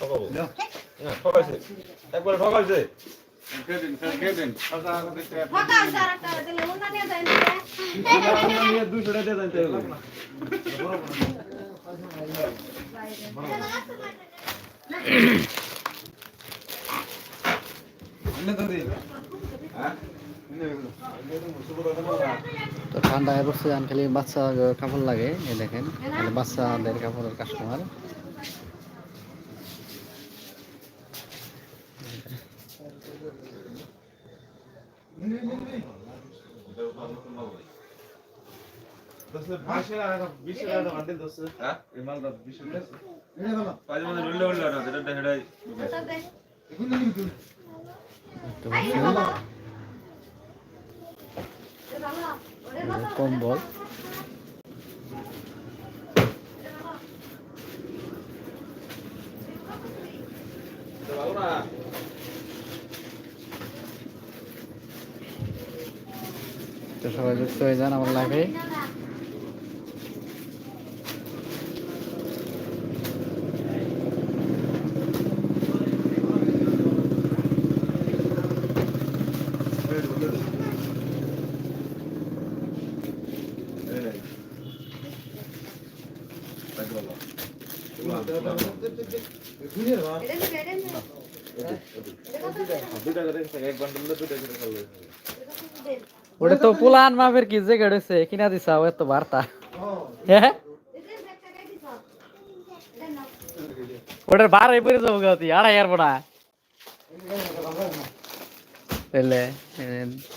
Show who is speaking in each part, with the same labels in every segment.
Speaker 1: ঠকাবো? হ্যাঁ ঠকাইছে। একবার ঠকাইছে। দুইশো টাকা দিয়ে জানতে
Speaker 2: তো ঠান্ডা হয়ে খালি বাচ্চা কাপড় লাগে এই দেখেন। বাচ্চাদের কাপড়ের কাস্টমার
Speaker 1: হ্যাঁ এই মালটা বিশ টাকা পায়জামা রুল্লে উল্লে না যেটা দেখাই
Speaker 2: দেখতে পাচ্ছেন এই যে কম্বল
Speaker 1: ভালো। না
Speaker 2: তো সবাই যুক্ত হয়ে যান আমার লাইভে ওটা তো পুলান মাপের কি যে গেড়েছে কিনা দিছা ও এত বার্তা হ্যাঁ ওটার বার এই পরে যাব গাতি আড়াই আর বড়া পেলে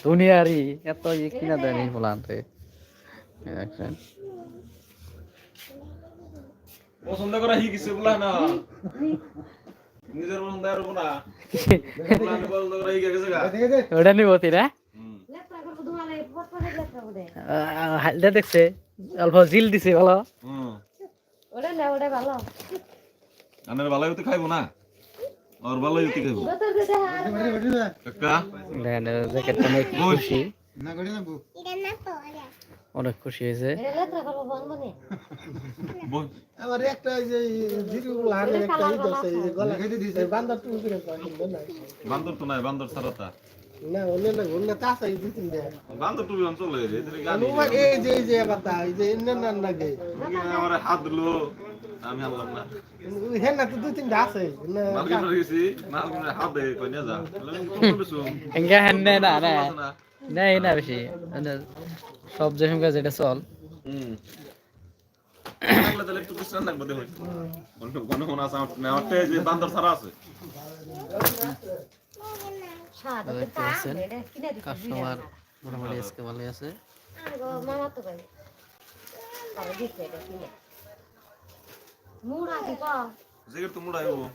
Speaker 2: দুনিয়ারি এত ইয়ে কিনা দেয় নি পুলান তো দেখছেন
Speaker 1: পছন্দ করা হি কিছু বলা না। নিজের পছন্দ আর না। পছন্দ করা হি গেছে গা।
Speaker 2: ওটা নিবতি না?
Speaker 1: হুম
Speaker 2: হালদা দেখছে। অল্প জিল দিছে ভালো।
Speaker 1: হুম।
Speaker 3: ওটা না ওটা ভালো।
Speaker 1: আনের ভালো হইতে খাইবো না? আর ভালো হইতে খাইবো।
Speaker 2: দেখেন জ্যাকেটটা খুশি। অনেক খুশি হয়েছে।
Speaker 4: বান্দর
Speaker 1: তো নাই বান্দর সারাতা
Speaker 4: না ওনে না ওনে তা সাই দিতে দে
Speaker 1: বান্দর টুবি অঞ্চল হয়ে যায় এদের গালি
Speaker 4: অনুমা এই যে যে কথা এই যে ইন্না না লাগে
Speaker 1: আমার হাত দিলো আমি আনলাম না।
Speaker 4: হেন না তো দুই তিনটা আছে
Speaker 1: গেছি হাত দে যা।
Speaker 2: এঙ্গা হেন না না না নাই না বেশি। মানে সব যে সঙ্গে যেটা চল কাস্টমার মোটামুটি আজকে ভালো আছে।
Speaker 3: মুড়া কি
Speaker 1: জিগের তো মুড়া আইবো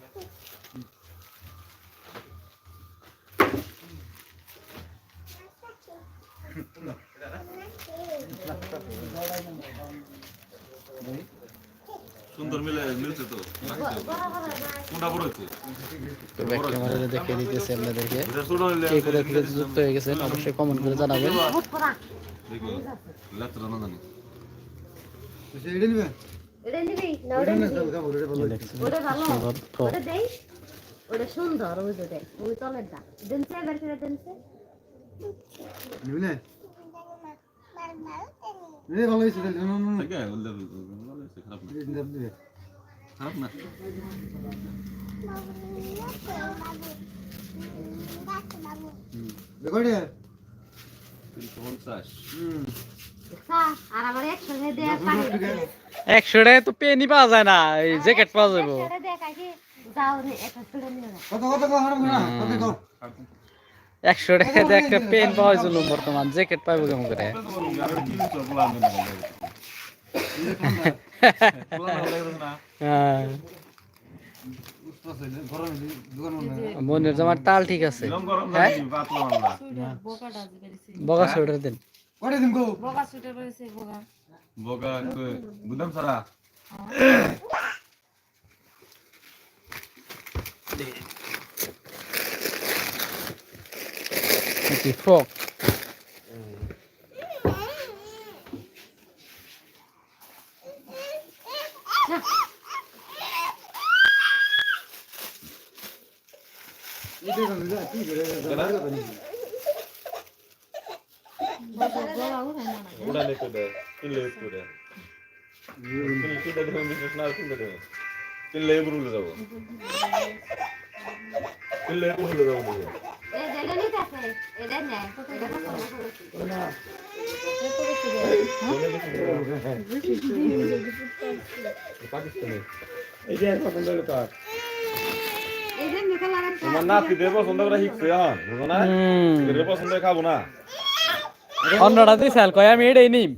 Speaker 1: সুন্দর মিলে মিলছে তো? কোনটা বড় হচ্ছে
Speaker 2: তো ব্যাক ক্যামেরা দেখে দিতেছি আপনাদেরকে। কে করে থেকে যুক্ত হয়ে গেছেন অবশ্যই কমেন্ট করে জানাবেন।
Speaker 1: দেখো লাত্রা না জানি।
Speaker 4: এটা নিবে?
Speaker 3: এটা নিবি না ওটা নিবি ওটা ভালো। ওটা দেই। ওটা সুন্দর ওই যে দেখ ওই তলের দা দেনছে? এবার করে দেনছে?
Speaker 4: নিবে না? রে ভালো হইছে তাহলে। না না
Speaker 1: ঠিক আছে বলতে ভালো হয়েছে, খারাপ না।
Speaker 4: না
Speaker 1: খারাপ না।
Speaker 4: রেকর্ডে?
Speaker 2: একশো টাকা তো পেনি পাওয়া যায় না এই জ্যাকেট পাওয়া যাব।
Speaker 4: কত কত কত
Speaker 2: একশো টাকা দিয়ে একটা পেন পাওয়া যাইছিল বর্তমান জ্যাকেট পাইবো কেমন করে?
Speaker 1: না।
Speaker 2: হ্যাঁ। মনের জামার তাল ঠিক আছে।
Speaker 1: গরম
Speaker 2: হ্যাঁ? বগা সোয়েটার দেন।
Speaker 3: বোকা
Speaker 1: গুদাম সারা
Speaker 2: কি ফ্রক
Speaker 3: গলা উঠে না না
Speaker 1: উড়া নে করে কিনলে তোমার নাতি দেব পছন্দ করে শিখছে এখন বুঝো না? এদের পছন্দ খাব না।
Speaker 2: অন্যটা দিয়ে স্যাল কয় আমি এটাই নিম।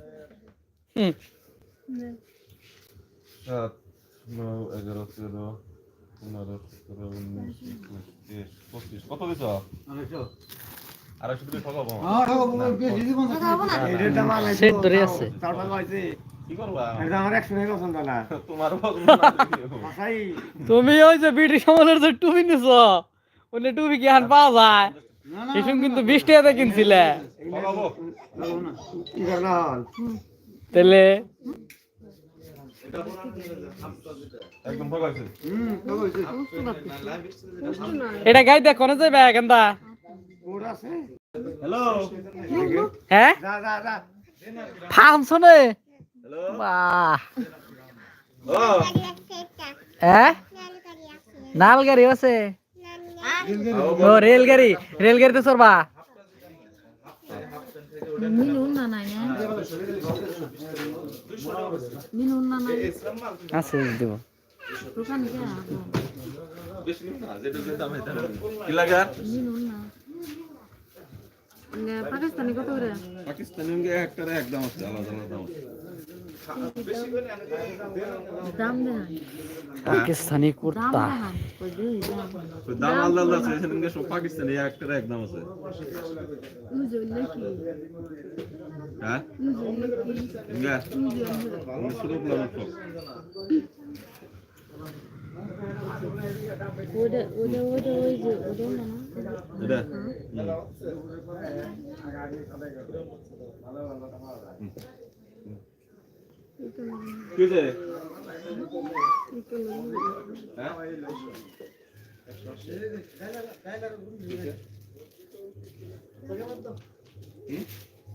Speaker 2: হুম।
Speaker 1: এগারো তেরো পনেরো সতেরো উনিশ একুশ তেইশ পঁচিশ কত দিছ আড়াইশো ঠকাবো
Speaker 2: তুমি ওই যে বিটি সামনের যে টুপি নিছ ওই টুপি কি আর পাওয়া যায় এসব কিন্তু বিশ টাকাতে কিনছিলে তাহলে এটা গাইতে কোনে যাবে কেন্দা
Speaker 1: হ্যালো
Speaker 2: হ্যাঁ? ফার্ম শোনে?
Speaker 1: হ্যালো
Speaker 2: বাহ।
Speaker 1: ও
Speaker 2: হ্যাঁ? নাল গাড়ি আছে। ও রেল গাড়ি রেল গাড়িতে চড়বা
Speaker 3: মিনুন না নাই না
Speaker 2: আছে দিব।
Speaker 3: পাকিস্তানি কত করে?
Speaker 1: পাকিস্তানি একটা একদম আছে আলাদা আলাদা
Speaker 2: পাকিস্তানি কুর্তা।
Speaker 3: দাম
Speaker 1: আলাদা আলাদা আছে সব পাকিস্তানি একটা একদম আছে।
Speaker 3: উজুল নাকি
Speaker 1: হ্যাঁ।
Speaker 3: উজুল নাকি
Speaker 1: ইঙ্গা আমি শুরু করলাম তো
Speaker 3: ওটা ওটা ওটা ওই যে ওটা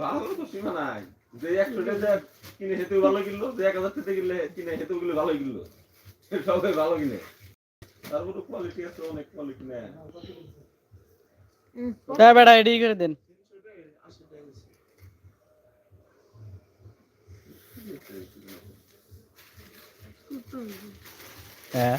Speaker 1: ভালো তো সীমা নাই যে একশো কিনে ভালো কিনলো যে এক হাজার কিনলে কিনে গুলো ভালো কিনলো সবাই ভালো কিনে তারপরে কোয়ালিটি আছে অনেক কোয়ালিটি নেয়
Speaker 2: হ্যাঁ বেটা হ্যাঁ।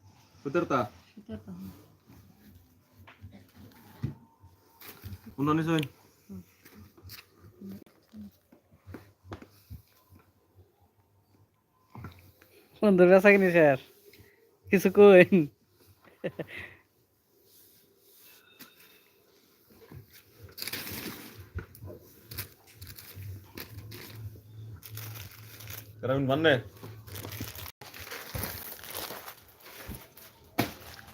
Speaker 1: উত্তরতা
Speaker 3: সেটা তো
Speaker 1: কোন নিছো
Speaker 2: বন্ধু বেচা কিনি স্যার কিছু কইন
Speaker 1: কারণ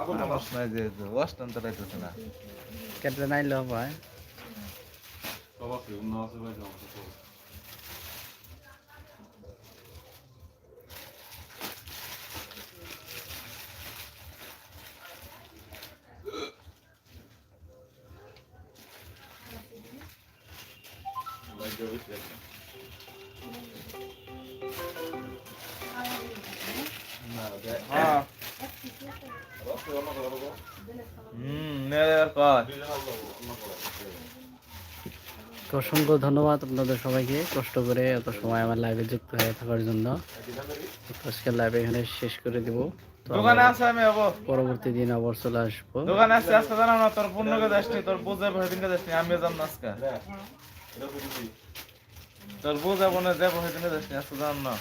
Speaker 2: জিরো দিয়ে দিস কেটে দিই নাকি ও কেটে নাইলে ভাই তো অসংখ্য ধন্যবাদ আপনাদের সবাইকে কষ্ট করে এত সময় আমার লাইভে যুক্ত হয়ে থাকার জন্য। তো আজকের লাইভ এখানে শেষ করে দিব।
Speaker 5: দোকানে আছে আমি আবো
Speaker 2: পরবর্তী দিন আবার চলে আসব।
Speaker 5: দোকানে আছে আজকে জানো না তোর পূর্ণকে যাসনি তোর বুঝে আমি যাম না আজকে। তোর বুঝে বনে যাব ভয়দিনকে যাসনি আজকে জানো না।